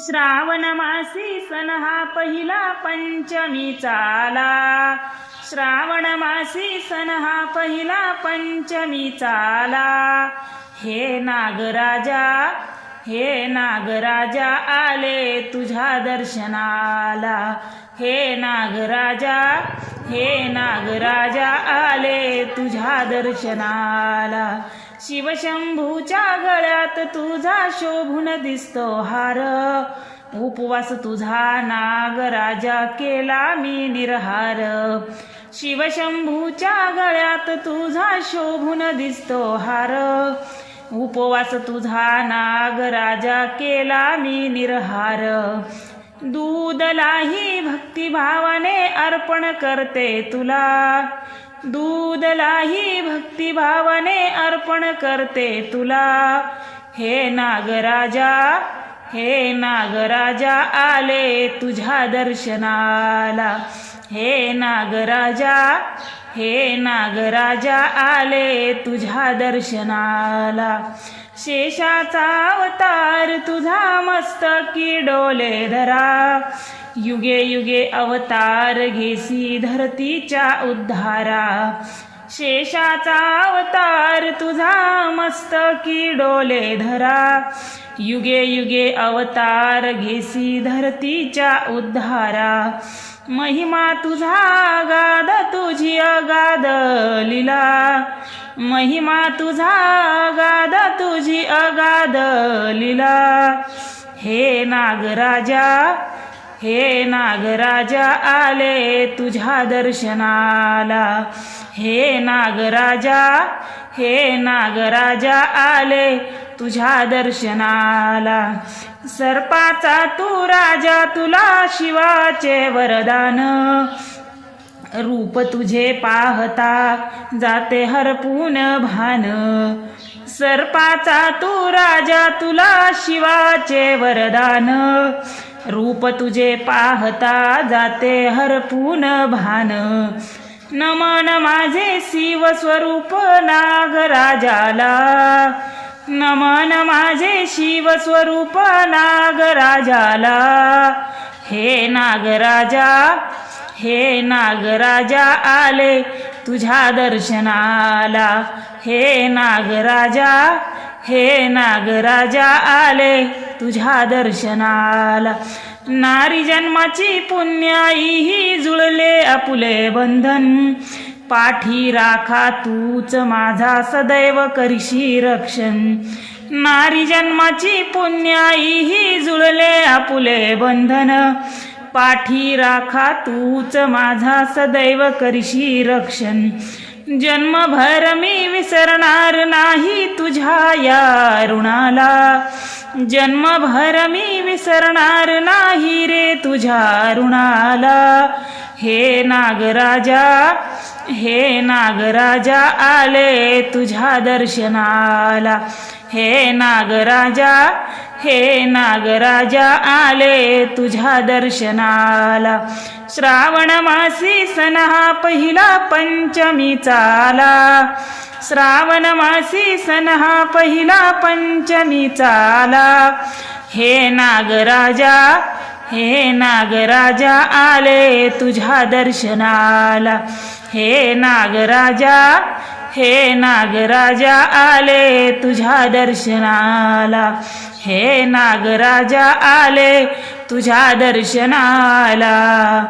श्रावण मासी सण हा पहिला पंचमी चाला. श्रावण मासी सण हा पहिला पंचमी चाला. हे नागराजा हे नागराजा आले तुझ्या दर्शनाला. हे नागराजा हे नागराजा आले तुझ्या दर्शनाला. शिवशंभूच्या गळ्यात तुझा शोभून दिसतो हार. उपवास तुझा नागराजा केला मी निरहार. शिवशंभूच्या गळ्यात तुझा शोभून दिसतो हार. उपवास तुझा नागराजा केला मी निरहार. दूधलाही भक्तिभावाने अर्पण करते तुला. दूधलाही भक्तिभावाने अर्पण करते तुला. हे नागराजा हे नागराजा आले तुझ्या दर्शनाला. हे नागराजा हे नागराजा आले तुझ्या दर्शनाला. शेषाचा अवतार तुझा मस्तकी डोले धरा. युगे युगे अवतार घेसी धरतीच्या उद्धारा. शेषाचा अवतार तुझा मस्तकी डोले धरा. युगे युगे अवतार घेसी धरतीच्या उद्धारा. महिमा तुझा गाद तुझी अगाद लीला. महिमा तुझा गाद तुझी अगाद लीला. हे नागराजा हे नागराजा आले तुझ्या दर्शनाला. हे नागराजा हे नागराजा आले तुझ्या दर्शनाला. सर्पाचा तू राजा तुला शिवाचे वरदान. रूप तुझे पाहता जाते हरपून भान. सर्पाचा तू राजा तुला शिवाचे वरदान. रूप तुझे पाहता जाते हरपून भान. नमन माझे शिव स्वरूप नागराजाला. नमन माझे शिव स्वरूप नागराजाला. हे नागराजा हे नागराजा आले तुझ्या दर्शनाला. हे नागराजा हे नागराजा आले तुझ्या दर्शनाला. नारी जन्माची पुण्याई ही जुळले आपुले बंधन. पाठी राखा तूच माझा सदैव करशी रक्षण. नारी जन्माची पुण्याई ही जुळले आपुले बंधन. पाठी राखा तूच माझा सदैव करशी रक्षण. जन्मभर मी विसरणार नाही तुझ्या या ऋणाला. जन्मभर मी विसरणार नाही रे तुझ्या ऋणाला हे नागराजा हे नागराजा आले तुझ्या दर्शनाला. हे नागराजा हे नागराजा आले तुझ्या दर्शनाला. श्रावण मासी सण हा पहिला पंचमी चाला. श्रावण मासी सण हा पहिला पंचमी चाला. हे नागराजा हे नागराजा आले तुझ्या दर्शनाला. हे नागराजा हे नागराजा आले तुझ्या दर्शनाला. हे नागराजा आले तुझ्या दर्शनाला.